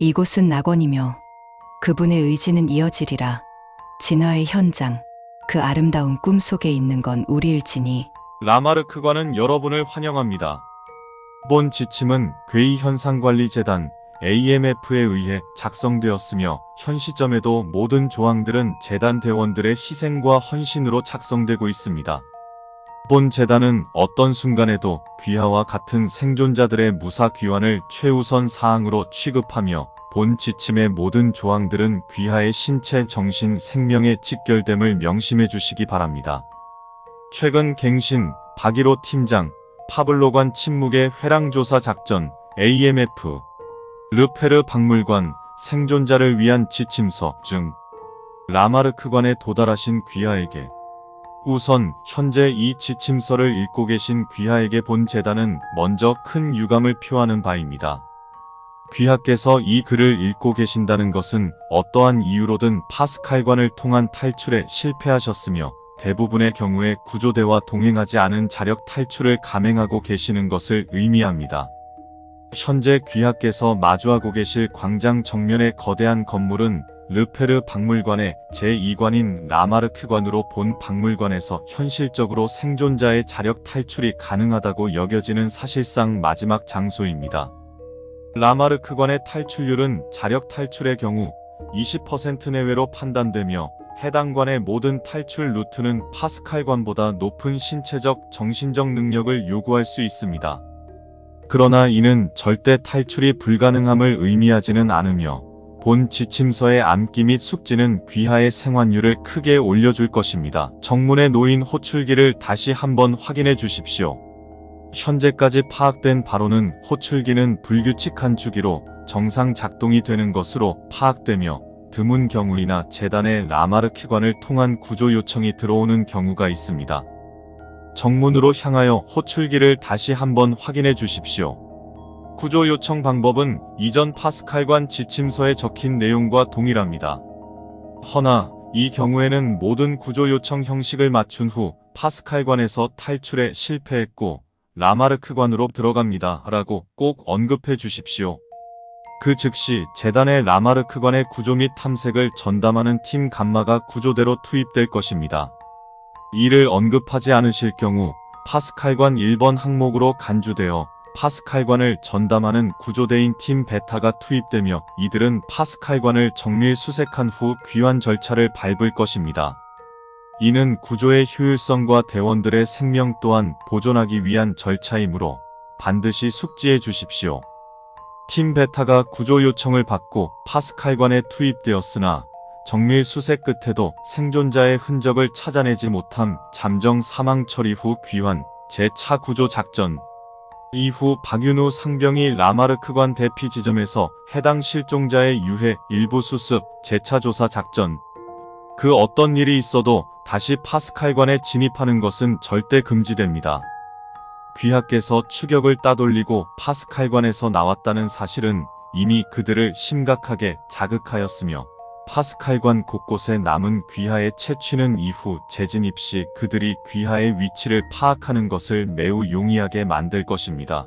이곳은 낙원이며 그분의 의지는 이어지리라. 진화의 현장, 그 아름다운 꿈 속에 있는 건 우리일지니 라마르크관은 여러분을 환영합니다. 본 지침은 괴이현상관리재단 AMF에 의해 작성되었으며 현 시점에도 모든 조항들은 재단 대원들의 희생과 헌신으로 작성되고 있습니다. 본 재단은 어떤 순간에도 귀하와 같은 생존자들의 무사 귀환을 최우선 사항으로 취급하며 본 지침의 모든 조항들은 귀하의 신체, 정신, 생명의 직결됨을 명심해 주시기 바랍니다. 최근 갱신, 박일호 팀장, 파블로관 침묵의 회랑조사 작전, AMF, 르페르 박물관, 생존자를 위한 지침서 중 라마르크관에 도달하신 귀하에게 우선 현재 이 지침서를 읽고 계신 귀하에게 본 재단은 먼저 큰 유감을 표하는 바입니다. 귀하께서 이 글을 읽고 계신다는 것은 어떠한 이유로든 파스칼관을 통한 탈출에 실패하셨으며 대부분의 경우에 구조대와 동행하지 않은 자력 탈출을 감행하고 계시는 것을 의미합니다. 현재 귀하께서 마주하고 계실 광장 정면의 거대한 건물은 르페르 박물관의 제2관인 라마르크관으로 본 박물관에서 현실적으로 생존자의 자력 탈출이 가능하다고 여겨지는 사실상 마지막 장소입니다. 라마르크관의 탈출률은 자력 탈출의 경우 20% 내외로 판단되며 해당 관의 모든 탈출 루트는 파스칼관보다 높은 신체적, 정신적 능력을 요구할 수 있습니다. 그러나 이는 절대 탈출이 불가능함을 의미하지는 않으며 본 지침서의 암기 및 숙지는 귀하의 생환율을 크게 올려줄 것입니다. 정문에 놓인 호출기를 다시 한번 확인해 주십시오. 현재까지 파악된 바로는 호출기는 불규칙한 주기로 정상 작동이 되는 것으로 파악되며 드문 경우이나 재단의 라마르키관을 통한 구조 요청이 들어오는 경우가 있습니다. 정문으로 향하여 호출기를 다시 한번 확인해 주십시오. 구조 요청 방법은 이전 파스칼관 지침서에 적힌 내용과 동일합니다. 허나 이 경우에는 모든 구조 요청 형식을 맞춘 후 파스칼관에서 탈출에 실패했고 라마르크관으로 들어갑니다. 라고 꼭 언급해 주십시오. 그 즉시 재단의 라마르크관의 구조 및 탐색을 전담하는 팀 감마가 구조대로 투입될 것입니다. 이를 언급하지 않으실 경우 파스칼관 1번 항목으로 간주되어 파스칼관을 전담하는 구조대인 팀 베타가 투입되며 이들은 파스칼관을 정밀 수색한 후 귀환 절차를 밟을 것입니다. 이는 구조의 효율성과 대원들의 생명 또한 보존하기 위한 절차이므로 반드시 숙지해 주십시오. 팀 베타가 구조 요청을 받고 파스칼관에 투입되었으나 정밀 수색 끝에도 생존자의 흔적을 찾아내지 못함 잠정 사망 처리 후 귀환 제4 구조 작전 이후 박윤우 상병이 라마르크관 대피 지점에서 해당 실종자의 유해 일부 수습 재차 조사 작전 그 어떤 일이 있어도 다시 파스칼관에 진입하는 것은 절대 금지됩니다. 귀하께서 추격을 따돌리고 파스칼관에서 나왔다는 사실은 이미 그들을 심각하게 자극하였으며 파스칼관 곳곳에 남은 귀하의 채취는 이후 재진입 시 그들이 귀하의 위치를 파악하는 것을 매우 용이하게 만들 것입니다.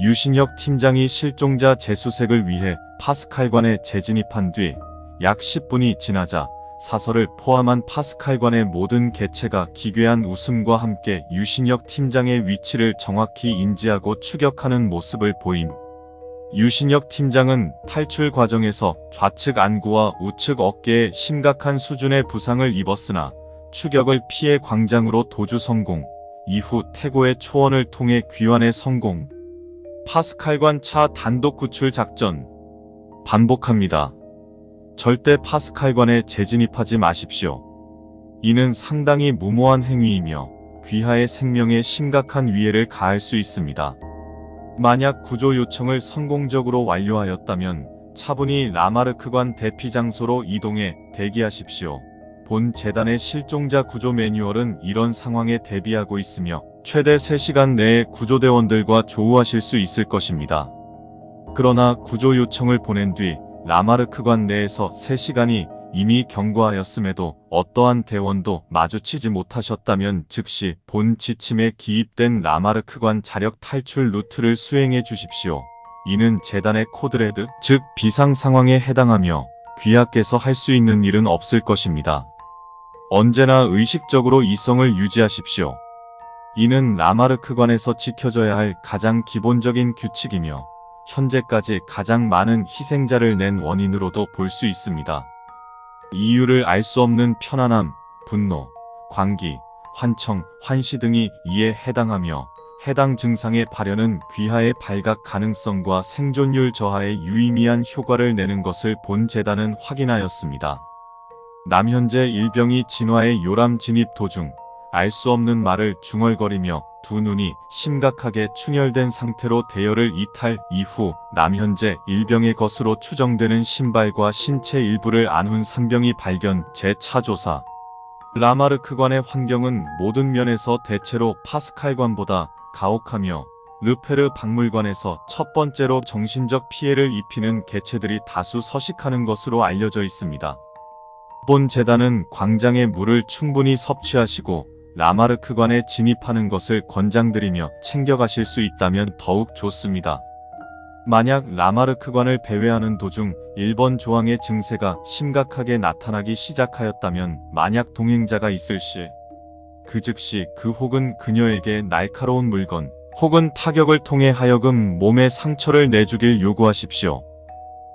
유신혁 팀장이 실종자 재수색을 위해 파스칼관에 재진입한 뒤 약 10분이 지나자 사설을 포함한 파스칼관의 모든 개체가 기괴한 웃음과 함께 유신혁 팀장의 위치를 정확히 인지하고 추격하는 모습을 보임. 유신혁 팀장은 탈출 과정에서 좌측 안구와 우측 어깨에 심각한 수준의 부상을 입었으나 추격을 피해 광장으로 도주 성공, 이후 태고의 초원을 통해 귀환에 성공. 파스칼관 차 단독 구출 작전. 반복합니다. 절대 파스칼관에 재진입하지 마십시오. 이는 상당히 무모한 행위이며 귀하의 생명에 심각한 위해를 가할 수 있습니다. 만약 구조 요청을 성공적으로 완료하였다면 차분히 라마르크관 대피 장소로 이동해 대기하십시오. 본 재단의 실종자 구조 매뉴얼은 이런 상황에 대비하고 있으며 최대 3시간 내에 구조대원들과 조우하실 수 있을 것입니다. 그러나 구조 요청을 보낸 뒤 라마르크관 내에서 3시간이 이미 경과하였음에도 어떠한 대원도 마주치지 못하셨다면 즉시 본 지침에 기입된 라마르크관 자력 탈출 루트를 수행해 주십시오. 이는 재단의 코드레드, 즉 비상 상황에 해당하며 귀하께서 할 수 있는 일은 없을 것입니다. 언제나 의식적으로 이성을 유지하십시오. 이는 라마르크관에서 지켜져야 할 가장 기본적인 규칙이며 현재까지 가장 많은 희생자를 낸 원인으로도 볼 수 있습니다. 이유를 알 수 없는 편안함, 분노, 광기, 환청, 환시 등이 이에 해당하며 해당 증상의 발현은 귀하의 발각 가능성과 생존율 저하에 유의미한 효과를 내는 것을 본 재단은 확인하였습니다. 남현재 일병이 진화의 요람 진입 도중 알 수 없는 말을 중얼거리며 두 눈이 심각하게 충혈된 상태로 대열을 이탈 이후 남현재 일병의 것으로 추정되는 신발과 신체 일부를 안훈 상병이 발견 재차 조사 라마르크관의 환경은 모든 면에서 대체로 파스칼관보다 가혹하며 르페르 박물관에서 첫 번째로 정신적 피해를 입히는 개체들이 다수 서식하는 것으로 알려져 있습니다. 본 재단은 광장의 물을 충분히 섭취하시고 라마르크관에 진입하는 것을 권장드리며 챙겨가실 수 있다면 더욱 좋습니다. 만약 라마르크관을 배회하는 도중 1번 조항의 증세가 심각하게 나타나기 시작하였다면 만약 동행자가 있을 시 그 즉시 그 혹은 그녀에게 날카로운 물건 혹은 타격을 통해 하여금 몸에 상처를 내주길 요구하십시오.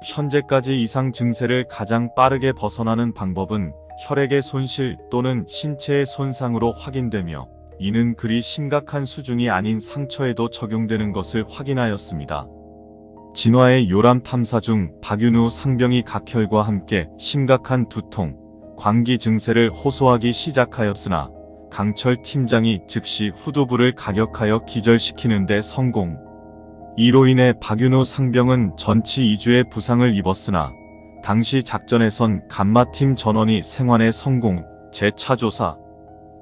현재까지 이상 증세를 가장 빠르게 벗어나는 방법은 혈액의 손실 또는 신체의 손상으로 확인되며 이는 그리 심각한 수준이 아닌 상처에도 적용되는 것을 확인하였습니다. 진화의 요람 탐사 중 박윤우 상병이 각혈과 함께 심각한 두통, 광기 증세를 호소하기 시작하였으나 강철 팀장이 즉시 후두부를 가격하여 기절시키는 데 성공. 이로 인해 박윤우 상병은 전치 2주의 부상을 입었으나 당시 작전에선 감마팀 전원이 생還에 성공, 재차 조사.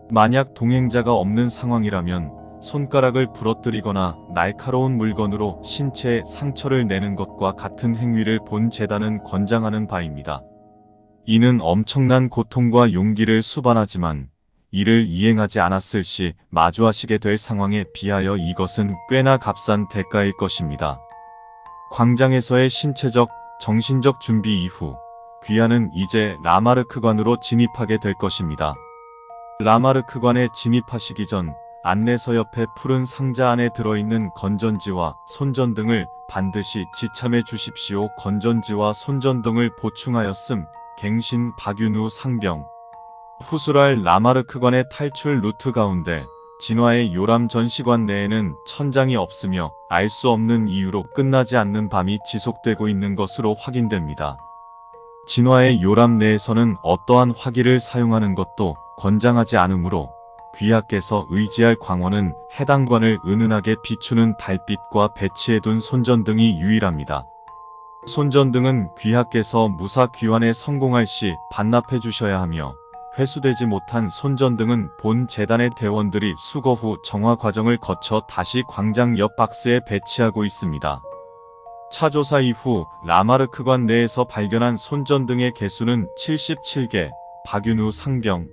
만약 동행자가 없는 상황이라면 손가락을 부러뜨리거나 날카로운 물건으로 신체에 상처를 내는 것과 같은 행위를 본 재단은 권장하는 바입니다. 이는 엄청난 고통과 용기를 수반하지만 이를 이행하지 않았을 시 마주하시게 될 상황에 비하여 이것은 꽤나 값싼 대가일 것입니다. 광장에서의 신체적, 정신적 준비 이후 귀하는 이제 라마르크관으로 진입하게 될 것입니다. 라마르크관에 진입하시기 전 안내서 옆에 푸른 상자 안에 들어있는 건전지와 손전등을 반드시 지참해 주십시오. 건전지와 손전등을 보충하였음 갱신 박윤우 상병 후술할 라마르크관의 탈출 루트 가운데 진화의 요람 전시관 내에는 천장이 없으며 알 수 없는 이유로 끝나지 않는 밤이 지속되고 있는 것으로 확인됩니다. 진화의 요람 내에서는 어떠한 화기를 사용하는 것도 권장하지 않으므로 귀하께서 의지할 광원은 해당 관을 은은하게 비추는 달빛과 배치해둔 손전등이 유일합니다. 손전등은 귀하께서 무사 귀환에 성공할 시 반납해 주셔야 하며 회수되지 못한 손전등은 본 재단의 대원들이 수거 후 정화 과정을 거쳐 다시 광장 옆 박스에 배치하고 있습니다. 차조사 이후 라마르크관 내에서 발견한 손전등의 개수는 77개, 박윤우 상병.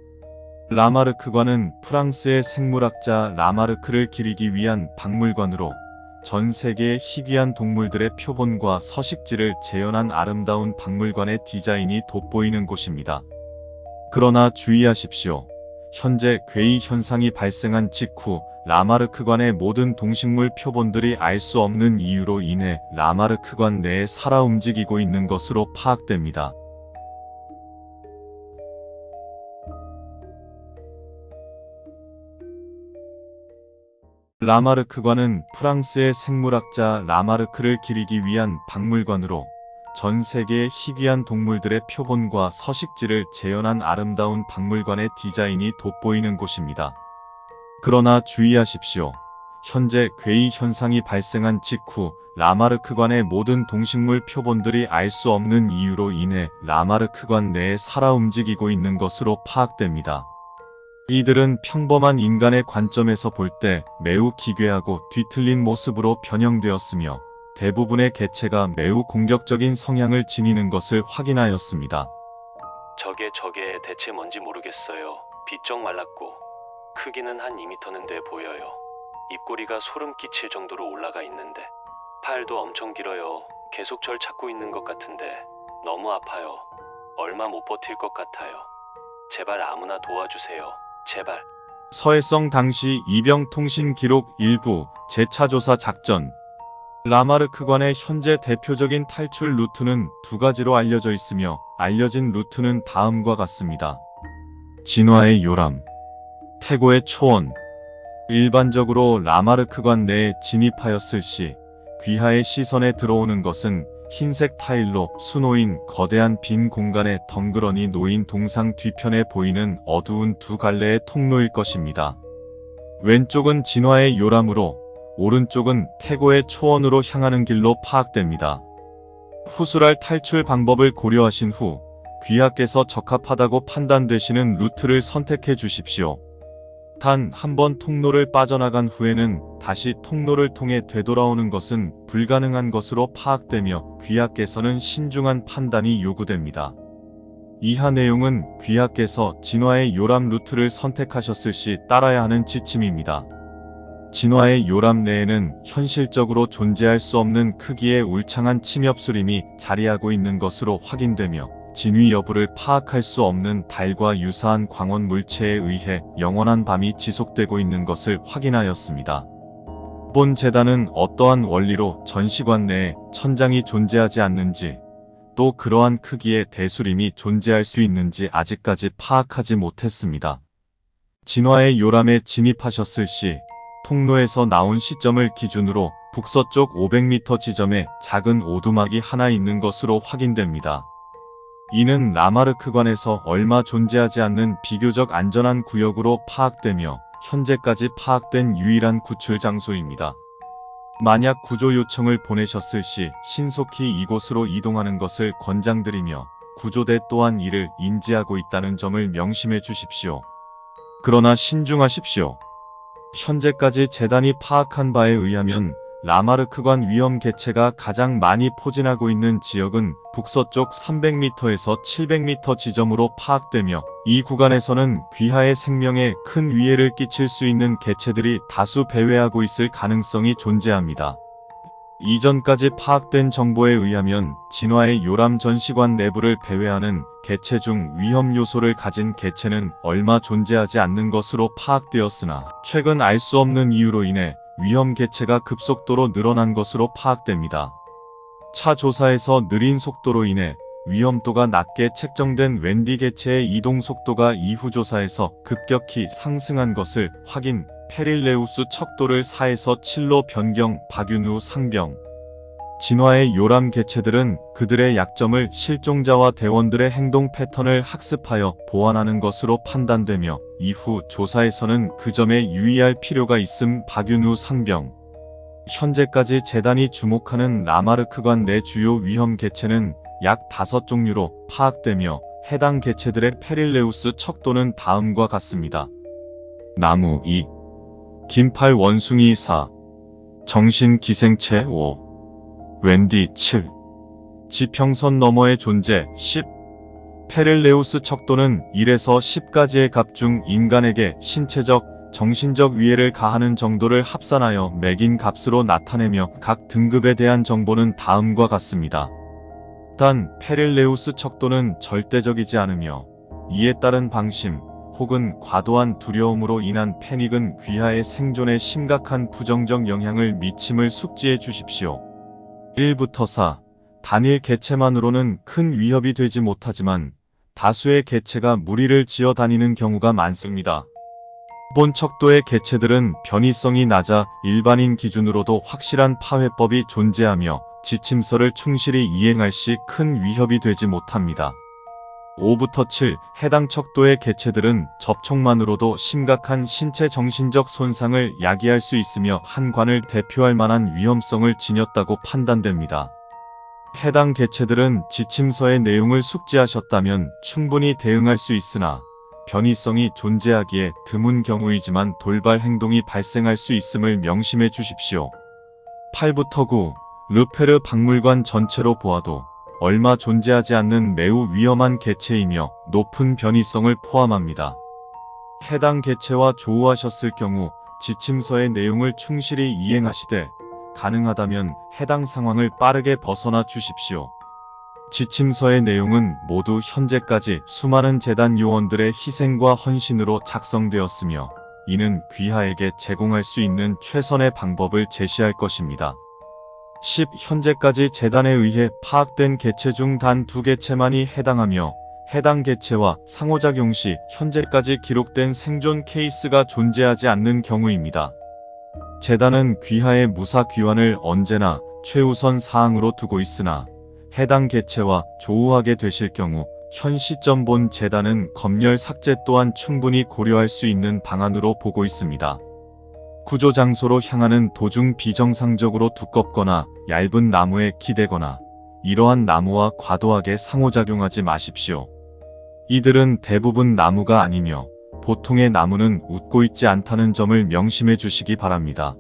라마르크관은 프랑스의 생물학자 라마르크를 기리기 위한 박물관으로 전 세계의 희귀한 동물들의 표본과 서식지를 재현한 아름다운 박물관의 디자인이 돋보이는 곳입니다. 그러나 주의하십시오. 현재 괴이 현상이 발생한 직후 라마르크관의 모든 동식물 표본들이 알 수 없는 이유로 인해 라마르크관 내에 살아 움직이고 있는 것으로 파악됩니다. 라마르크관은 프랑스의 생물학자 라마르크를 기리기 위한 박물관으로 전 세계의 희귀한 동물들의 표본과 서식지를 재현한 아름다운 박물관의 디자인이 돋보이는 곳입니다. 그러나 주의하십시오. 현재 괴이 현상이 발생한 직후 라마르크관의 모든 동식물 표본들이 알 수 없는 이유로 인해 라마르크관 내에 살아 움직이고 있는 것으로 파악됩니다. 이들은 평범한 인간의 관점에서 볼 때 매우 기괴하고 뒤틀린 모습으로 변형되었으며 대부분의 개체가 매우 공격적인 성향을 지니는 것을 확인하였습니다. 저게 저게 대체 뭔지 모르겠어요. 비쩍 말랐고 크기는 한 2미터는 돼 보여요. 입꼬리가 소름 끼칠 정도로 올라가 있는데 팔도 엄청 길어요. 계속 절 찾고 있는 것 같은데 너무 아파요. 얼마 못 버틸 것 같아요. 제발 아무나 도와주세요. 제발. 서해성 당시 이병 통신 기록 일부 재차 조사 작전 라마르크관의 현재 대표적인 탈출 루트는 두 가지로 알려져 있으며 알려진 루트는 다음과 같습니다. 진화의 요람, 태고의 초원. 일반적으로 라마르크관 내에 진입하였을 시 귀하의 시선에 들어오는 것은 흰색 타일로 수놓인 거대한 빈 공간에 덩그러니 놓인 동상 뒤편에 보이는 어두운 두 갈래의 통로일 것입니다. 왼쪽은 진화의 요람으로 오른쪽은 태고의 초원으로 향하는 길로 파악됩니다. 후술할 탈출 방법을 고려하신 후 귀하께서 적합하다고 판단되시는 루트를 선택해 주십시오. 단 한 번 통로를 빠져나간 후에는 다시 통로를 통해 되돌아오는 것은 불가능한 것으로 파악되며 귀하께서는 신중한 판단이 요구됩니다. 이하 내용은 귀하께서 진화의 요람 루트를 선택하셨을 시 따라야 하는 지침입니다. 진화의 요람 내에는 현실적으로 존재할 수 없는 크기의 울창한 침엽수림이 자리하고 있는 것으로 확인되며 진위 여부를 파악할 수 없는 달과 유사한 광원 물체에 의해 영원한 밤이 지속되고 있는 것을 확인하였습니다. 본 재단은 어떠한 원리로 전시관 내에 천장이 존재하지 않는지 또 그러한 크기의 대수림이 존재할 수 있는지 아직까지 파악하지 못했습니다. 진화의 요람에 진입하셨을 시 통로에서 나온 시점을 기준으로 북서쪽 500m 지점에 작은 오두막이 하나 있는 것으로 확인됩니다. 이는 라마르크관에서 얼마 존재하지 않는 비교적 안전한 구역으로 파악되며 현재까지 파악된 유일한 구출 장소입니다. 만약 구조 요청을 보내셨을 시 신속히 이곳으로 이동하는 것을 권장드리며 구조대 또한 이를 인지하고 있다는 점을 명심해 주십시오. 그러나 신중하십시오. 현재까지 재단이 파악한 바에 의하면 라마르크관 위험 개체가 가장 많이 포진하고 있는 지역은 북서쪽 300m에서 700m 지점으로 파악되며 이 구간에서는 귀하의 생명에 큰 위해를 끼칠 수 있는 개체들이 다수 배회하고 있을 가능성이 존재합니다. 이전까지 파악된 정보에 의하면 진화의 요람 전시관 내부를 배회하는 개체 중 위험 요소를 가진 개체는 얼마 존재하지 않는 것으로 파악되었으나 최근 알 수 없는 이유로 인해 위험 개체가 급속도로 늘어난 것으로 파악됩니다. 차 조사에서 느린 속도로 인해 위험도가 낮게 책정된 웬디 개체의 이동 속도가 이후 조사에서 급격히 상승한 것을 확인, 페릴레우스 척도를 4에서 7로 변경, 박윤 후 상병. 진화의 요람 개체들은 그들의 약점을 실종자와 대원들의 행동 패턴을 학습하여 보완하는 것으로 판단되며 이후 조사에서는 그 점에 유의할 필요가 있음 박윤우 상병. 현재까지 재단이 주목하는 라마르크관 내 주요 위험 개체는 약 5종류로 파악되며 해당 개체들의 페릴레우스 척도는 다음과 같습니다. 나무 2, 긴팔 원숭이 4, 정신 기생체 5, 웬디 7, 지평선 너머의 존재 10, 페릴레우스 척도는 1에서 10까지의 값 중 인간에게 신체적, 정신적 위해를 가하는 정도를 합산하여 매긴 값으로 나타내며 각 등급에 대한 정보는 다음과 같습니다. 단, 페릴레우스 척도는 절대적이지 않으며 이에 따른 방심 혹은 과도한 두려움으로 인한 패닉은 귀하의 생존에 심각한 부정적 영향을 미침을 숙지해 주십시오. 1부터 4. 단일 개체만으로는 큰 위협이 되지 못하지만 다수의 개체가 무리를 지어 다니는 경우가 많습니다. 본 척도의 개체들은 변이성이 낮아 일반인 기준으로도 확실한 파회법이 존재하며 지침서를 충실히 이행할 시 큰 위협이 되지 못합니다. 5부터 7 해당 척도의 개체들은 접촉만으로도 심각한 신체 정신적 손상을 야기할 수 있으며 한 관을 대표할 만한 위험성을 지녔다고 판단됩니다. 해당 개체들은 지침서의 내용을 숙지하셨다면 충분히 대응할 수 있으나 변이성이 존재하기에 드문 경우이지만 돌발 행동이 발생할 수 있음을 명심해 주십시오. 8부터 9 르페르 박물관 전체로 보아도 얼마 존재하지 않는 매우 위험한 개체이며 높은 변이성을 포함합니다. 해당 개체와 조우하셨을 경우 지침서의 내용을 충실히 이행하시되 가능하다면 해당 상황을 빠르게 벗어나 주십시오. 지침서의 내용은 모두 현재까지 수많은 재단 요원들의 희생과 헌신으로 작성되었으며 이는 귀하에게 제공할 수 있는 최선의 방법을 제시할 것입니다. 10. 현재까지 재단에 의해 파악된 개체 중 단 두 개체만이 해당하며 해당 개체와 상호작용 시 현재까지 기록된 생존 케이스가 존재하지 않는 경우입니다. 재단은 귀하의 무사 귀환을 언제나 최우선 사항으로 두고 있으나 해당 개체와 조우하게 되실 경우 현 시점 본 재단은 검열 삭제 또한 충분히 고려할 수 있는 방안으로 보고 있습니다. 구조 장소로 향하는 도중 비정상적으로 두껍거나 얇은 나무에 기대거나 이러한 나무와 과도하게 상호작용하지 마십시오. 이들은 대부분 나무가 아니며 보통의 나무는 웃고 있지 않다는 점을 명심해 주시기 바랍니다.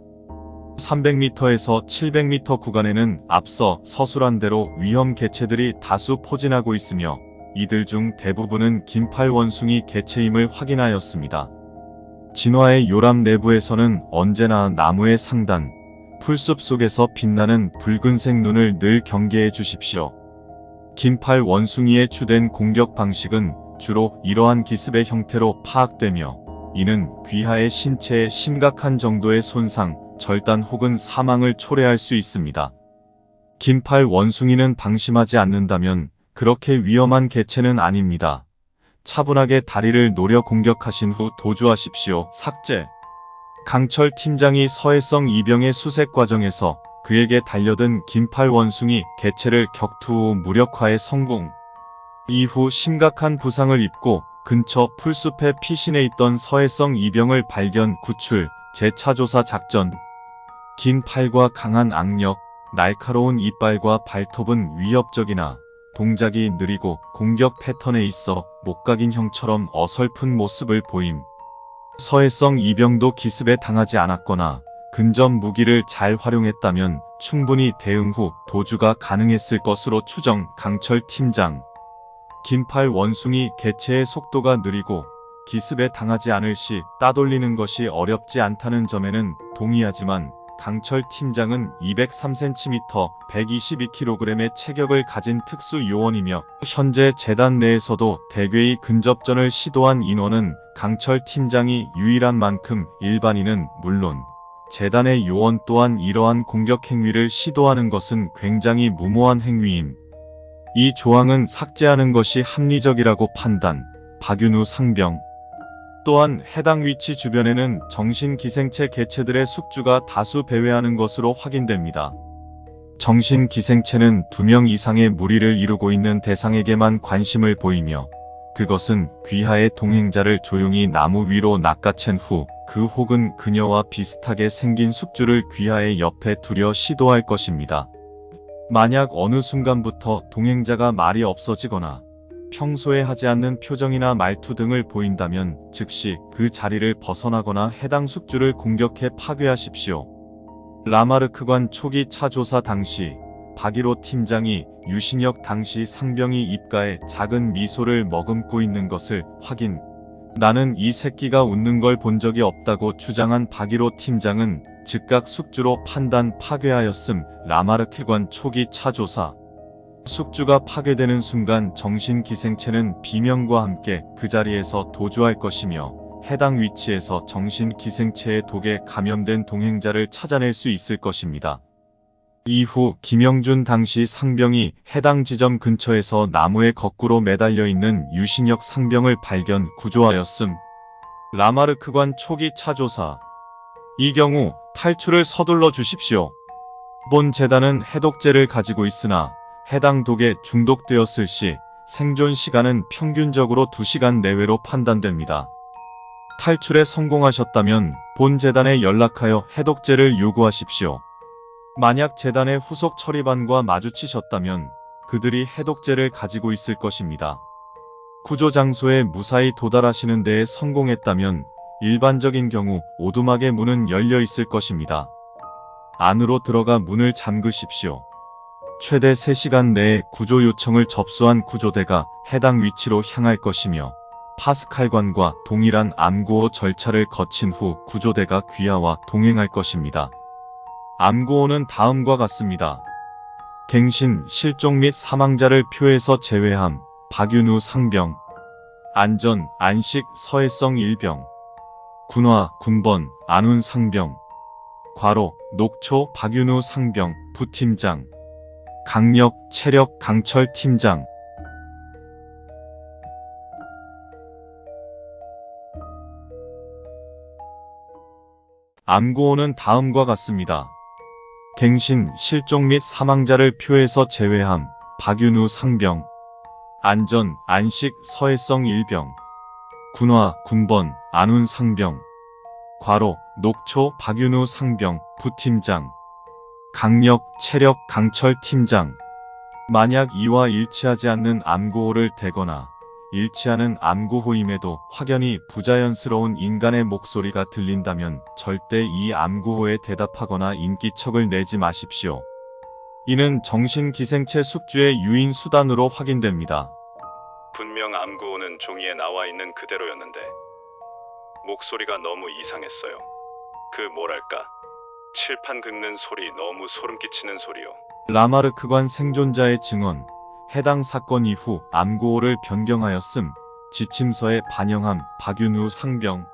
300m에서 700m 구간에는 앞서 서술한 대로 위험 개체들이 다수 포진하고 있으며 이들 중 대부분은 긴팔 원숭이 개체임을 확인하였습니다. 진화의 요람 내부에서는 언제나 나무의 상단, 풀숲 속에서 빛나는 붉은색 눈을 늘 경계해 주십시오. 긴팔 원숭이의 주된 공격 방식은 주로 이러한 기습의 형태로 파악되며 이는 귀하의 신체에 심각한 정도의 손상, 절단 혹은 사망을 초래할 수 있습니다. 긴팔 원숭이는 방심하지 않는다면 그렇게 위험한 개체는 아닙니다. 차분하게 다리를 노려 공격하신 후 도주하십시오. 삭제. 강철 팀장이 서해성 이병의 수색 과정에서 그에게 달려든 긴팔 원숭이 개체를 격투 후 무력화에 성공. 이후 심각한 부상을 입고 근처 풀숲에 피신해 있던 서해성 이병을 발견 구출, 재차조사 작전. 긴 팔과 강한 악력, 날카로운 이빨과 발톱은 위협적이나 동작이 느리고 공격 패턴에 있어 목각인 형처럼 어설픈 모습을 보임. 서해성 이병도 기습에 당하지 않았거나 근접 무기를 잘 활용했다면 충분히 대응 후 도주가 가능했을 것으로 추정 강철 팀장. 긴팔 원숭이 개체의 속도가 느리고 기습에 당하지 않을 시 따돌리는 것이 어렵지 않다는 점에는 동의하지만 강철 팀장은 203cm, 122kg의 체격을 가진 특수 요원이며 현재 재단 내에서도 대괴의 근접전을 시도한 인원은 강철 팀장이 유일한 만큼 일반인은 물론 재단의 요원 또한 이러한 공격 행위를 시도하는 것은 굉장히 무모한 행위임. 이 조항은 삭제하는 것이 합리적이라고 판단. 박윤우 상병 또한 해당 위치 주변에는 정신기생체 개체들의 숙주가 다수 배회하는 것으로 확인됩니다. 정신기생체는 두명 이상의 무리를 이루고 있는 대상에게만 관심을 보이며 그것은 귀하의 동행자를 조용히 나무 위로 낚아챈 후 그 혹은 그녀와 비슷하게 생긴 숙주를 귀하의 옆에 두려 시도할 것입니다. 만약 어느 순간부터 동행자가 말이 없어지거나 평소에 하지 않는 표정이나 말투 등을 보인다면 즉시 그 자리를 벗어나거나 해당 숙주를 공격해 파괴하십시오. 라마르크관 초기 차 조사 당시 박일호 팀장이 유신혁 당시 상병이 입가에 작은 미소를 머금고 있는 것을 확인. 나는 이 새끼가 웃는 걸 본 적이 없다고 주장한 박일호 팀장은 즉각 숙주로 판단 파괴하였음 라마르크관 초기 차 조사. 숙주가 파괴되는 순간 정신기생체는 비명과 함께 그 자리에서 도주할 것이며 해당 위치에서 정신기생체의 독에 감염된 동행자를 찾아낼 수 있을 것입니다. 이후 김영준 당시 상병이 해당 지점 근처에서 나무에 거꾸로 매달려 있는 유신혁 상병을 발견 구조하였음. 라마르크관 초기 차조사. 이 경우 탈출을 서둘러 주십시오. 본 재단은 해독제를 가지고 있으나 해당 독에 중독되었을 시 생존 시간은 평균적으로 2시간 내외로 판단됩니다. 탈출에 성공하셨다면 본 재단에 연락하여 해독제를 요구하십시오. 만약 재단의 후속 처리반과 마주치셨다면 그들이 해독제를 가지고 있을 것입니다. 구조 장소에 무사히 도달하시는 데에 성공했다면 일반적인 경우 오두막의 문은 열려 있을 것입니다. 안으로 들어가 문을 잠그십시오. 최대 3시간 내에 구조 요청을 접수한 구조대가 해당 위치로 향할 것이며 파스칼관과 동일한 암구호 절차를 거친 후 구조대가 귀하와 동행할 것입니다. 암구호는 다음과 같습니다. 갱신, 실종 및 사망자를 표에서 제외함, 박윤우 상병, 안전, 안식, 서해성 일병, 군화, 군번, 안훈 상병, 과로, 녹초, 박윤우 상병, 부팀장, 강력, 체력, 강철 팀장, 암구호는 다음과 같습니다. 갱신, 실종 및 사망자를 표에서 제외함, 박윤우 상병, 안전, 안식, 서해성 일병, 군화, 군번, 안훈 상병, 과로, 녹초, 박윤우 상병, 부팀장, 강력, 체력, 강철 팀장. 만약 이와 일치하지 않는 암구호를 대거나 일치하는 암구호임에도 확연히 부자연스러운 인간의 목소리가 들린다면 절대 이 암구호에 대답하거나 인기척을 내지 마십시오. 이는 정신기생체 숙주의 유인 수단으로 확인됩니다. 분명 암구호는 종이에 나와 있는 그대로였는데 목소리가 너무 이상했어요. 그 뭐랄까 칠판 긁는 소리 너무 소름 끼치는 소리요. 라마르크관 생존자의 증언, 해당 사건 이후 암구호를 변경하였음, 지침서에 반영함 박윤우 상병.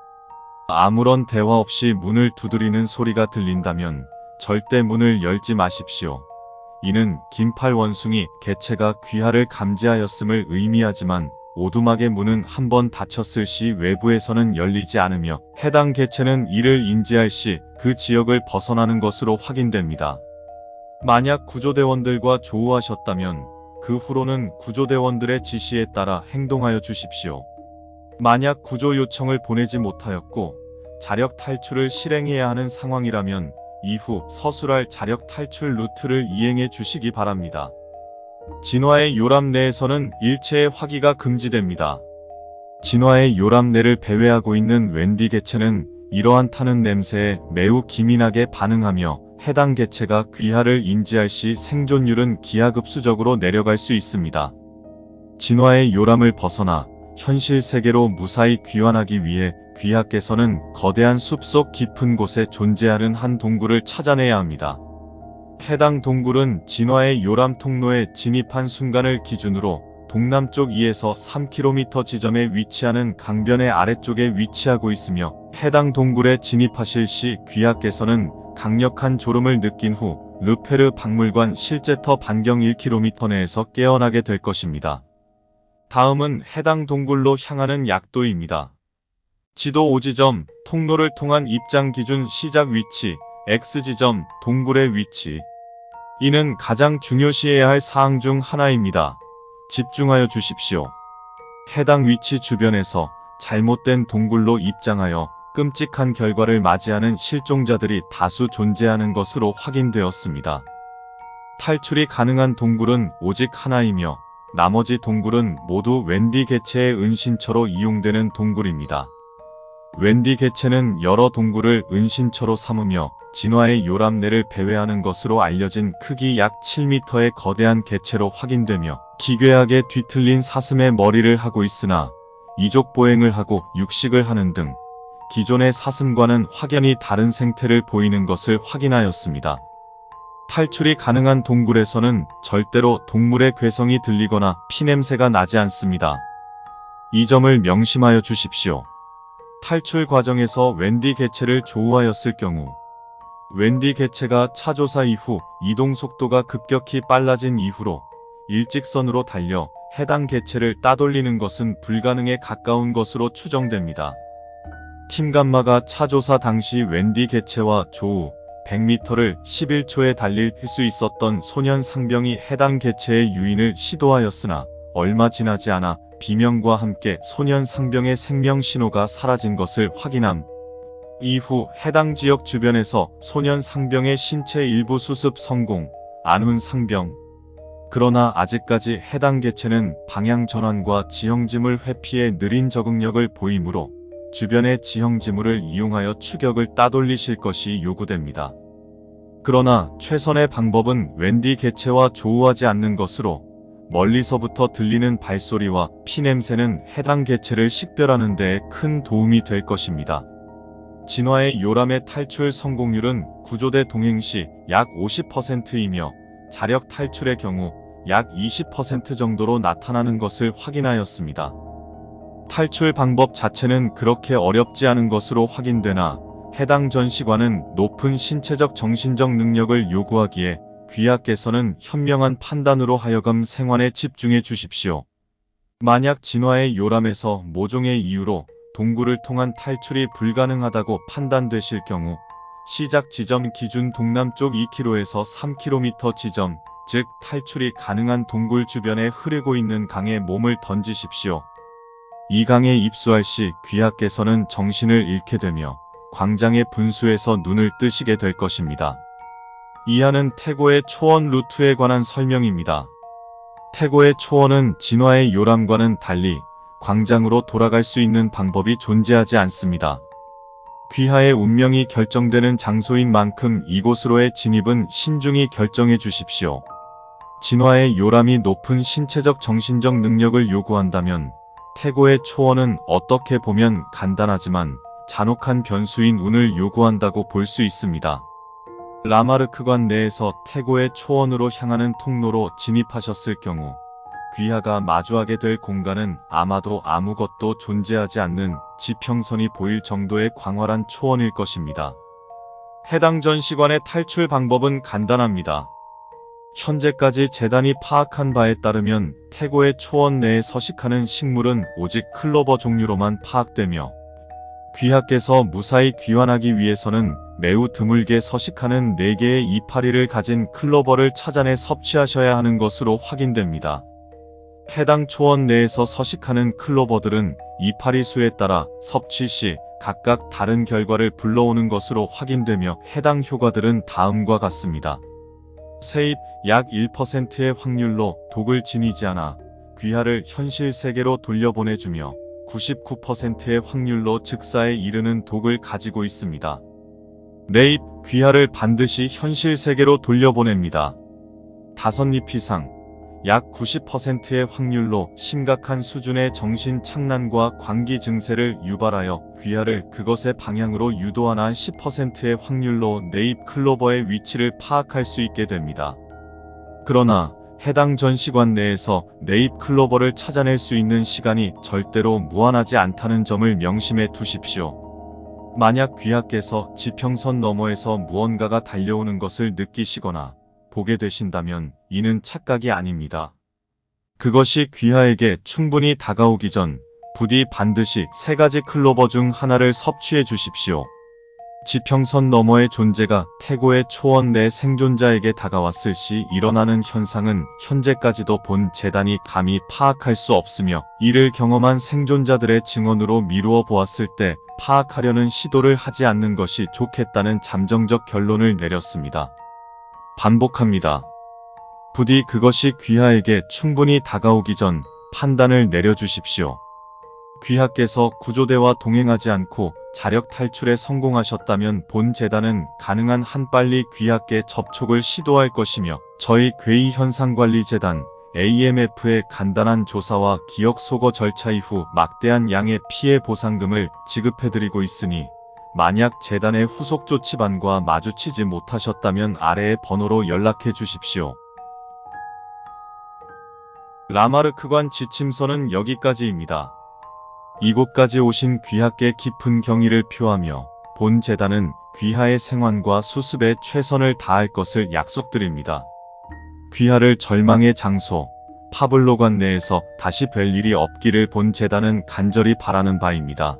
아무런 대화 없이 문을 두드리는 소리가 들린다면 절대 문을 열지 마십시오. 이는 긴팔 원숭이 개체가 귀하를 감지하였음을 의미하지만 오두막의 문은 한 번 닫혔을 시 외부에서는 열리지 않으며 해당 개체는 이를 인지할 시 그 지역을 벗어나는 것으로 확인됩니다. 만약 구조대원들과 조우하셨다면 그 후로는 구조대원들의 지시에 따라 행동하여 주십시오. 만약 구조 요청을 보내지 못하였고 자력 탈출을 실행해야 하는 상황이라면 이후 서술할 자력 탈출 루트를 이행해 주시기 바랍니다. 진화의 요람 내에서는 일체의 화기가 금지됩니다. 진화의 요람 내를 배회하고 있는 웬디 개체는 이러한 타는 냄새에 매우 기민하게 반응하며 해당 개체가 귀하를 인지할 시 생존율은 기하급수적으로 내려갈 수 있습니다. 진화의 요람을 벗어나 현실 세계로 무사히 귀환하기 위해 귀하께서는 거대한 숲속 깊은 곳에 존재하는 한 동굴을 찾아내야 합니다. 해당 동굴은 진화의 요람 통로에 진입한 순간을 기준으로 동남쪽 2에서 3km 지점에 위치하는 강변의 아래쪽에 위치하고 있으며 해당 동굴에 진입하실 시 귀하께서는 강력한 졸음을 느낀 후 르페르 박물관 실제터 반경 1km 내에서 깨어나게 될 것입니다. 다음은 해당 동굴로 향하는 약도입니다. 지도 5지점, 통로를 통한 입장 기준 시작 위치, X지점, 동굴의 위치. 이는 가장 중요시해야 할 사항 중 하나입니다. 집중하여 주십시오. 해당 위치 주변에서 잘못된 동굴로 입장하여 끔찍한 결과를 맞이하는 실종자들이 다수 존재하는 것으로 확인되었습니다. 탈출이 가능한 동굴은 오직 하나이며 나머지 동굴은 모두 웬디 개체의 은신처로 이용되는 동굴입니다. 웬디 개체는 여러 동굴을 은신처로 삼으며 진화의 요람내를 배회하는 것으로 알려진 크기 약 7m의 거대한 개체로 확인되며 기괴하게 뒤틀린 사슴의 머리를 하고 있으나 이족 보행을 하고 육식을 하는 등 기존의 사슴과는 확연히 다른 생태를 보이는 것을 확인하였습니다. 탈출이 가능한 동굴에서는 절대로 동물의 괴성이 들리거나 피냄새가 나지 않습니다. 이 점을 명심하여 주십시오. 탈출 과정에서 웬디 개체를 조우하였을 경우 웬디 개체가 차조사 이후 이동 속도가 급격히 빨라진 이후로 일직선으로 달려 해당 개체를 따돌리는 것은 불가능에 가까운 것으로 추정됩니다. 팀감마가 차조사 당시 웬디 개체와 조우 100m를 11초에 달릴 수 있었던 소년 상병이 해당 개체의 유인을 시도하였으나 얼마 지나지 않아 비명과 함께 소년 상병의 생명 신호가 사라진 것을 확인함. 이후 해당 지역 주변에서 소년 상병의 신체 일부 수습 성공, 안훈 상병. 그러나 아직까지 해당 개체는 방향 전환과 지형지물 회피에 느린 적응력을 보이므로 주변의 지형지물을 이용하여 추격을 따돌리실 것이 요구됩니다. 그러나 최선의 방법은 웬디 개체와 조우하지 않는 것으로 멀리서부터 들리는 발소리와 피냄새는 해당 개체를 식별하는 데 큰 도움이 될 것입니다. 진화의 요람의 탈출 성공률은 구조대 동행 시 약 50%이며 자력 탈출의 경우 약 20% 정도로 나타나는 것을 확인하였습니다. 탈출 방법 자체는 그렇게 어렵지 않은 것으로 확인되나 해당 전시관은 높은 신체적 정신적 능력을 요구하기에 귀하께서는 현명한 판단으로 하여금 생활에 집중해 주십시오. 만약 진화의 요람에서 모종의 이유로 동굴을 통한 탈출이 불가능하다고 판단되실 경우 시작 지점 기준 동남쪽 2km에서 3km 지점, 즉 탈출이 가능한 동굴 주변에 흐르고 있는 강에 몸을 던지십시오. 이 강에 입수할 시 귀하께서는 정신을 잃게 되며 광장의 분수에서 눈을 뜨시게 될 것입니다. 이하는 태고의 초원 루트에 관한 설명입니다. 태고의 초원은 진화의 요람과는 달리 광장으로 돌아갈 수 있는 방법이 존재하지 않습니다. 귀하의 운명이 결정되는 장소인 만큼 이곳으로의 진입은 신중히 결정해 주십시오. 진화의 요람이 높은 신체적 정신적 능력을 요구한다면 태고의 초원은 어떻게 보면 간단하지만 잔혹한 변수인 운을 요구한다고 볼 수 있습니다. 라마르크관 내에서 태고의 초원으로 향하는 통로로 진입하셨을 경우 귀하가 마주하게 될 공간은 아마도 아무것도 존재하지 않는 지평선이 보일 정도의 광활한 초원일 것입니다. 해당 전시관의 탈출 방법은 간단합니다. 현재까지 재단이 파악한 바에 따르면 태고의 초원 내에 서식하는 식물은 오직 클로버 종류로만 파악되며 귀하께서 무사히 귀환하기 위해서는 매우 드물게 서식하는 4개의 이파리를 가진 클로버를 찾아내 섭취하셔야 하는 것으로 확인됩니다. 해당 초원 내에서 서식하는 클로버들은 이파리 수에 따라 섭취 시 각각 다른 결과를 불러오는 것으로 확인되며 해당 효과들은 다음과 같습니다. 세입 약 1%의 확률로 독을 지니지 않아 귀하를 현실 세계로 돌려보내주며 99%의 확률로 즉사에 이르는 독을 가지고 있습니다. 내입 귀하를 반드시 현실 세계로 돌려보냅니다. 다섯 잎 이상 약 90%의 확률로 심각한 수준의 정신 착란과 광기 증세를 유발하여 귀하를 그것의 방향으로 유도하나 10%의 확률로 네잎 클로버의 위치를 파악할 수 있게 됩니다. 그러나 해당 전시관 내에서 네잎 클로버를 찾아낼 수 있는 시간이 절대로 무한하지 않다는 점을 명심해 두십시오. 만약 귀하께서 지평선 너머에서 무언가가 달려오는 것을 느끼시거나 보게 되신다면 이는 착각이 아닙니다. 그것이 귀하에게 충분히 다가오기 전 부디 반드시 세 가지 클로버 중 하나를 섭취해 주십시오. 지평선 너머의 존재가 태고의 초원 내 생존자에게 다가왔을 시 일어나는 현상은 현재까지도 본 재단이 감히 파악할 수 없으며 이를 경험한 생존자들의 증언으로 미루어 보았을 때 파악하려는 시도를 하지 않는 것이 좋겠다는 잠정적 결론을 내렸습니다. 반복합니다. 부디 그것이 귀하에게 충분히 다가오기 전 판단을 내려주십시오. 귀하께서 구조대와 동행하지 않고 자력 탈출에 성공하셨다면 본 재단은 가능한 한 빨리 귀하께 접촉을 시도할 것이며 저희 괴이 현상관리재단 AMF의 간단한 조사와 기억 소거 절차 이후 막대한 양의 피해 보상금을 지급해드리고 있으니 만약 재단의 후속 조치반과 마주치지 못하셨다면 아래의 번호로 연락해 주십시오. 라마르크관 지침서는 여기까지입니다. 이곳까지 오신 귀하께 깊은 경의를 표하며 본 재단은 귀하의 생환과 수습에 최선을 다할 것을 약속드립니다. 귀하를 절망의 장소, 파블로관 내에서 다시 뵐 일이 없기를 본 재단은 간절히 바라는 바입니다.